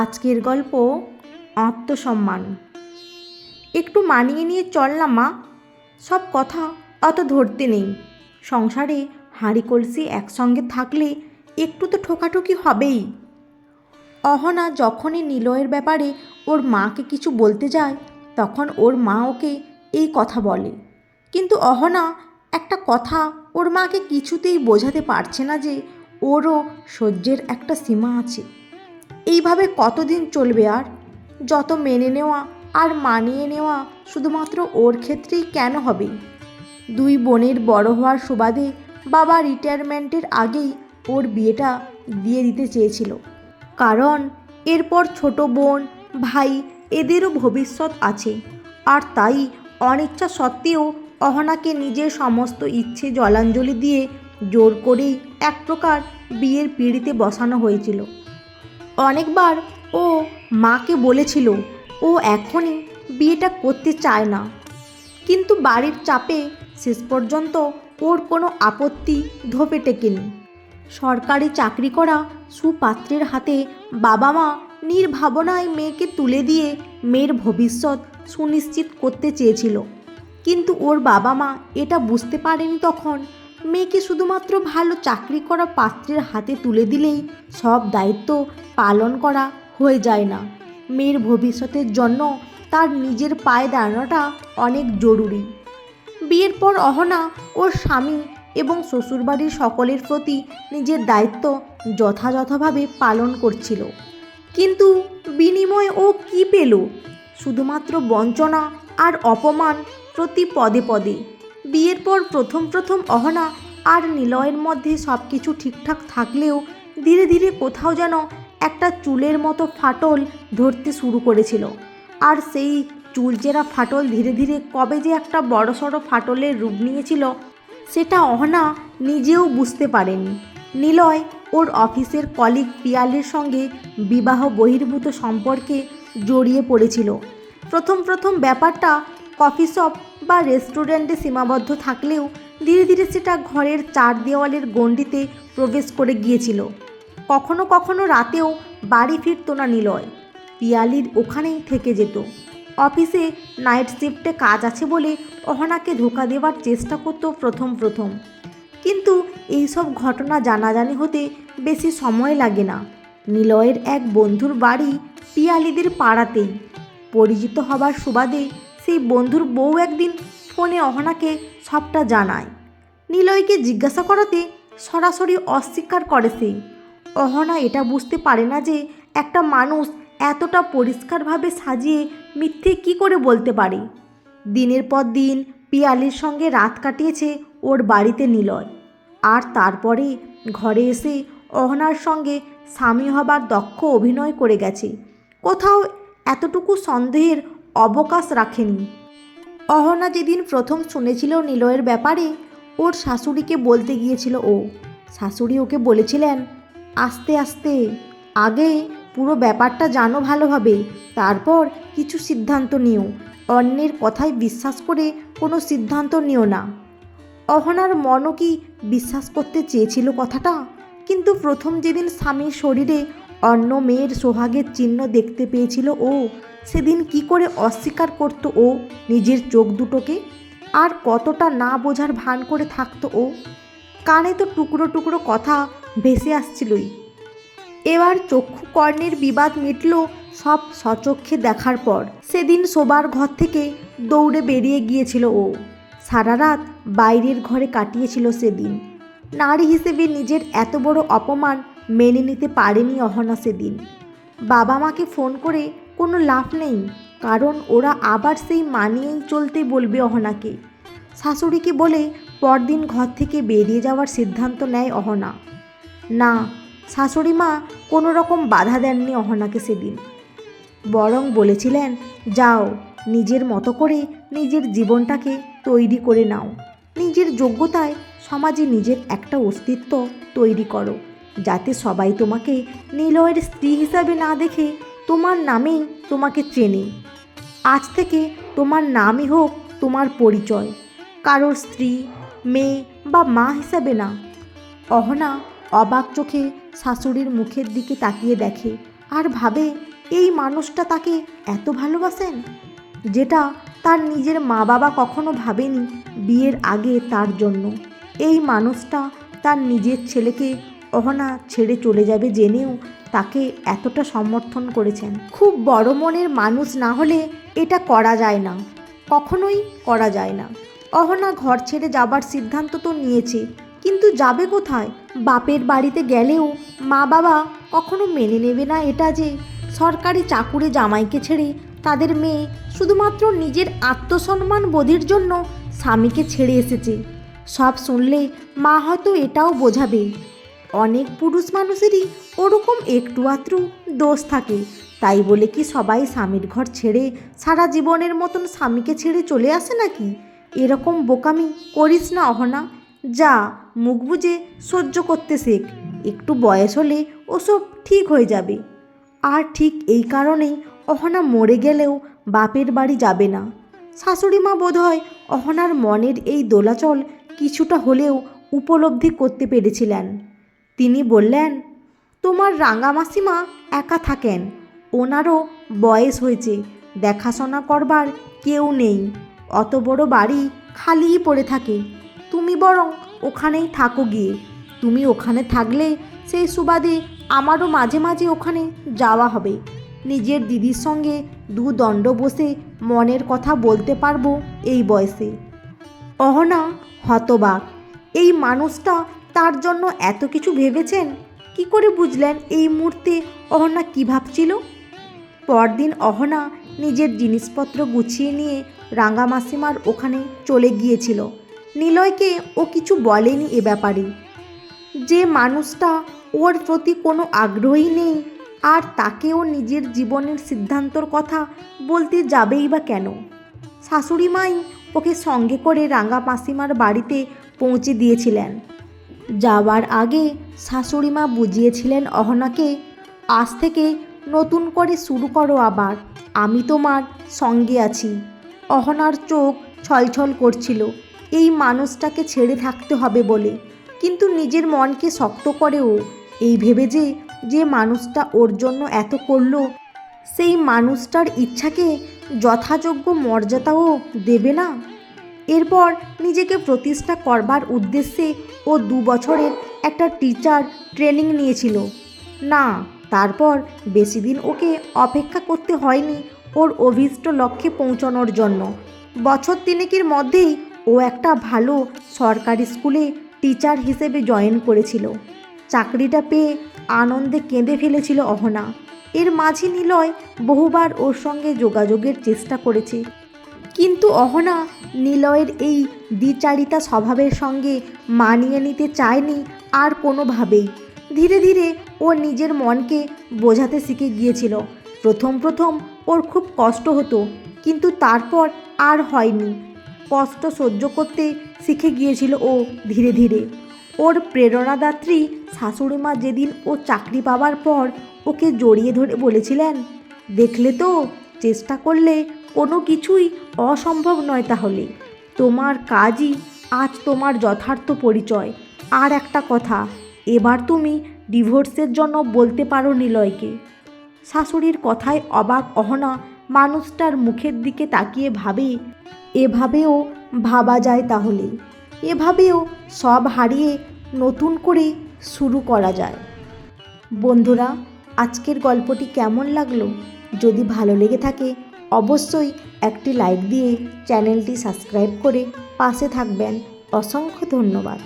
আজকের গল্প আত্মসম্মান। একটু মানিয়ে নিয়ে চল না মা। সব কথা অত ধরতে নেই। সংসারে হাঁড়ি কলসি একসঙ্গে থাকলে একটু তো ঠোকাঠুকি হবেই। অহনা যখনই নিলয়ের ব্যাপারে ওর মাকে কিছু বলতে যায়, তখন ওর মা ওকে এই কথা বলে। কিন্তু অহনা একটা কথা ওর মাকে কিছুতেই বোঝাতে পারছে না যে ওরও সহ্যের একটা সীমা আছে। এইভাবে কতদিন চলবে আর? যত মেনে নেওয়া আর মানিয়ে নেওয়া শুধুমাত্র ওর ক্ষেত্রেই কেন হবে? দুই বোনের বড় হওয়ার সুবাদে বাবা রিটায়ারমেন্টের আগেই ওর বিয়েটা দিয়ে দিতে চেয়েছিল। কারণ এরপর ছোট বোন, ভাই এদেরও ভবিষ্যৎ আছে। আর তাই অনিচ্ছা সত্ত্বেও অহনাকে নিজের সমস্ত ইচ্ছে জলাঞ্জলি দিয়ে জোর করেই এক প্রকার বিয়ের পিঁড়িতে বসানো হয়েছিল। অনেকবার ও মাকে বলেছিল, ও এখনই বিয়েটা করতে চায় না। কিন্তু বাড়ির চাপে শেষ পর্যন্ত ওর কোনো আপত্তি ধোপে টেকেনি। সরকারি চাকরি করা সুপাত্রের হাতে বাবা মা নির্ভাবনায় মেয়েকে তুলে দিয়ে মেয়ের ভবিষ্যৎ সুনিশ্চিত করতে চেয়েছিল। কিন্তু ওর বাবা মা এটা বুঝতে পারেনি তখন মেয়েকে শুধুমাত্র ভালো চাকরি করা পাত্রের হাতে তুলে দিলেই সব দায়িত্ব পালন করা হয়ে যায় না। মেয়ের ভবিষ্যতের জন্য তার নিজের পায়ে দাঁড়ানোটা অনেক জরুরি। বিয়ের পর অহনা ওর স্বামী এবং শ্বশুরবাড়ির সকলের প্রতি নিজের দায়িত্ব যথাযথভাবে পালন করছিল। কিন্তু বিনিময়ে ও কি পেল? শুধুমাত্র বঞ্চনা আর অপমান প্রতি পদে পদে। বিয়ের পর প্রথম প্রথম অহনা আর নিলয়ের মধ্যে সব কিছু ঠিকঠাক থাকলেও ধীরে ধীরে কোথাও যেন একটা চুলের মতো ফাটল ধরতে শুরু করেছিল। আর সেই চুলচেরা ফাটল ধীরে ধীরে কবে যে একটা বড়সড় ফাটলের রূপ নিয়েছিল, সেটা অহনা নিজেও বুঝতে পারেনি। নিলয় ওর অফিসের কলিগ পিয়ালির সঙ্গে বিবাহ বহির্ভূত সম্পর্কে জড়িয়ে পড়েছিল। প্রথম প্রথম ব্যাপারটা কফি শপ বা রেস্টুরেন্টে সীমাবদ্ধ থাকলেও ধীরে ধীরে সেটা ঘরের চার দেওয়ালের গণ্ডিতে প্রবেশ করে গিয়েছিল। কখনো কখনো রাতেও বাড়ি ফিরত না নিলয়। পিয়ালির ওখানেই থেকে যেত। অফিসে নাইট শিফটে কাজ আছে বলে অহনাকে ধোকা দেওয়ার চেষ্টা করতো প্রথম প্রথম। কিন্তু এইসব ঘটনা জানাজানি হতে বেশি সময় লাগে না। নিলয়ের এক বন্ধুর বাড়ি পিয়ালিদের পাড়াতেই। পরিচিত হবার সুবাদে সেই বন্ধুর বউ একদিন ফোনে অহনাকে সবটা জানায়। নিলয়কে জিজ্ঞাসা করাতে সরাসরি অস্বীকার করে সে। অহনা এটা বুঝতে পারে না যে একটা মানুষ এতটা পরিষ্কারভাবে সাজিয়ে মিথ্যে কি করে বলতে পারে। দিনের পর দিন পিয়ালির সঙ্গে রাত কাটিয়েছে ওর বাড়িতে নিলয়। আর তারপরে ঘরে এসে অহনার সঙ্গে স্বামী হবার দক্ষ অভিনয় করে গেছে। কোথাও এতটুকু সন্দেহের অবকাশ রাখেনি। অহনা যেদিন প্রথম শুনেছিল নিলয়ের ব্যাপারে, ওর শাশুড়িকে বলতে গিয়েছিল ও। শাশুড়ি ওকে বলেছিলেন, আস্তে আস্তে, আগে পুরো ব্যাপারটা জানো ভালোভাবে, তারপর কিছু সিদ্ধান্ত নিও। অন্যের কথায় বিশ্বাস করে কোনো সিদ্ধান্ত নিও না। অহনার মনও কি বিশ্বাস করতে চেয়েছিল কথাটা? কিন্তু প্রথম যেদিন স্বামীর শরীরে অন্য মেয়ের সোহাগের চিহ্ন দেখতে পেয়েছিল ও। সেদিন কি করে অস্বীকার করতো ও নিজের চোখ দুটোকে? আর কতটা না বোঝার ভান করে থাকতো ও? কানে তো টুকরো টুকরো কথা ভেসে আসছিলই। এবার চক্ষু কর্ণের বিবাদ মিটল সব সচক্ষে দেখার পর। সেদিন শোবার ঘর থেকে দৌড়ে বেরিয়ে গিয়েছিল ও। সারা রাত বাইরের ঘরে কাটিয়েছিল সেদিন। নারী হিসেবে নিজের এত বড় অপমান মেনে নিতে পারেনি অহনা সেদিন। বাবা মাকে ফোন করে কোনো লাভ নেই, কারণ ওরা আবার সেই মানিয়েই চলতে বলবে অহনাকে। শাশুড়িকে বলে পরদিন ঘর থেকে বেরিয়ে যাওয়ার সিদ্ধান্ত নেয় অহনা। না শাশুড়ি মা কোনো রকম বাধা দেননি অহনাকে সেদিন। বরং বলেছিলেন, যাও, নিজের মতো করে নিজের জীবনটাকে তৈরি করে নাও। নিজের যোগ্যতায় সমাজে নিজের একটা অস্তিত্ব তৈরি করো। যাতে সবাই তোমাকে নিলয়ের স্ত্রী হিসাবে না দেখে তোমার নামেই তোমাকে চেনে। আজ থেকে তোমার নামই হোক তোমার পরিচয়। কারোর স্ত্রী, মেয়ে বা মা হিসাবে না। অহনা অবাক চোখে শাশুড়ির মুখের দিকে তাকিয়ে দেখে আর ভাবে, এই মানুষটা তাকে এত ভালোবাসেন? যেটা তার নিজের মা বাবা কখনো ভাবেনি বিয়ের আগে তার জন্য। এই মানুষটা তার নিজের ছেলেকে অহনা ছেড়ে চলে যাবে জেনেও তাকে এতটা সমর্থন করেছেন। খুব বড় মনের মানুষ না হলে এটা করা যায় না, কখনোই করা যায় না। অহনা ঘর ছেড়ে যাবার সিদ্ধান্ত তো নিয়েছে, কিন্তু যাবে কোথায়? বাপের বাড়িতে গেলেও মা বাবা কখনো মেনে নেবে না এটা যে সরকারি চাকুরে জামাইকে ছেড়ে তাদের মেয়ে শুধুমাত্র নিজের আত্মসম্মান বোধের জন্য স্বামীকে ছেড়ে এসেছে। সব শুনলে মা হয়তো এটাও বোঝাবে অনেক পুরুষ মানুষেরই ওরকম একটু আত্রু দোষ থাকে। তাই বলে কি সবাই স্বামীর ঘর ছেড়ে সারা জীবনের মতন স্বামীকে ছেড়ে চলে আসে নাকি? এরকম বোকামি করিস না, অহনা। যা, মুখ বুজে সহ্য করতে শেখ। একটু বয়স হলে ওসব ঠিক হয়ে যাবে। আর ঠিক এই কারণেই অহনা মরে গেলেও বাপের বাড়ি যাবে না। শাশুড়ি মা বোধহয় অহনার মনের এই দোলাচল কিছুটা হলেও উপলব্ধি করতে পেরেছিলেন। তিনি বললেন, তোমার রাঙা মাসিমা একা থাকেন। ওনারও বয়স হয়েছে, দেখাশোনা করবার কেউ নেই। অত বড় বাড়ি খালিই পড়ে থাকে। তুমি বরং ওখানেই থাকো গিয়ে। তুমি ওখানে থাকলে সেই সুবাদে আমারও মাঝে মাঝে ওখানে যাওয়া হবে। নিজের দিদির সঙ্গে দু দণ্ড বসে মনের কথা বলতে পারব এই বয়সে। অহনা হতবাক। এই মানুষটা তার জন্য এত কিছু ভেবেছেন? কি করে বুঝলেন এই মুহূর্তে অহনা কী ভাবছিল? পরদিন অহনা নিজের জিনিসপত্র গুছিয়ে নিয়ে রাঙ্গা মাসিমার ওখানে চলে গিয়েছিল। নিলয়কে ও কিছু বলেনি এ ব্যাপারে। যে মানুষটা ওর প্রতি কোনো আগ্রহী নেই, আর তাকেও নিজের জীবনের সিদ্ধান্তর কথা বলতে যাবেই বা কেন? শাশুড়ি মাই ওকে সঙ্গে করে রাঙ্গা মাসিমার বাড়িতে পৌঁছে দিয়েছিলেন। যাওয়ার আগে শাশুড়িমা বুঝিয়েছিলেন অহনাকে, আজ থেকে নতুন করে শুরু করো আবার, আমি তোমার সঙ্গে আছি। অহনার চোখ ছলছল করছিল, এই মানুষটাকে ছেড়ে থাকতে হবে বলে। কিন্তু নিজের মনকে শক্ত করেও এই ভেবে যে যে মানুষটা ওর জন্য এত করল, সেই মানুষটার ইচ্ছাকে যথাযোগ্য মর্যাদাও দেবে না? এরপর নিজেকে প্রতিষ্ঠা করবার উদ্দেশ্যে ও দু বছরের একটা টিচার ট্রেনিং নিয়েছিল। না, তারপর বেশি দিন ওকে অপেক্ষা করতে হয়নি ওর অভীষ্ট লক্ষ্যে পৌঁছানোর জন্য। বছর তিনেকের মধ্যেই ও একটা ভালো সরকারি স্কুলে টিচার হিসেবে জয়েন করেছিল। চাকরিটা পেয়ে আনন্দে কেঁদে ফেলেছিল অহনা। এর মাঝে নিলয় বহুবার ওর সঙ্গে যোগাযোগের চেষ্টা করেছে। কিন্তু অহনা নিলয়ের এই দ্বিচারিতা স্বভাবের সঙ্গে মানিয়ে নিতে চায়নি আর কোনোভাবেই। ধীরে ধীরে ও নিজের মনকে বোঝাতে শিখে গিয়েছিল। প্রথম প্রথম ওর খুব কষ্ট হতো, কিন্তু তারপর আর হয়নি। কষ্ট সহ্য করতে শিখে গিয়েছিল ও ধীরে ধীরে। ওর প্রেরণাদাত্রী শাশুড়ি মা যেদিন ও চাকরি পাওয়ার পর ওকে জড়িয়ে ধরে বলেছিলেন, দেখলে তো চেষ্টা করলে কোনো কিছুই অসম্ভব নয় তাহলে। তোমার কাজই আজ তোমার যথার্থ পরিচয়। আর একটা কথা, এবার তুমি ডিভোর্সের জন্য বলতে পারো নিলয়কে। শাশুড়ির কথায় অবাক অহনা মানুষটার মুখের দিকে তাকিয়ে ভাবে, এভাবেও ভাবা যায় তাহলে। এভাবেও সব হারিয়ে নতুন করে শুরু করা যায়। বন্ধুরা, আজকের গল্পটি কেমন লাগল? যদি ভালো লেগে থাকে অবশ্যই একটি লাইক দিয়ে চ্যানেলটি সাবস্ক্রাইব করে পাশে থাকবেন। অসংখ্য ধন্যবাদ।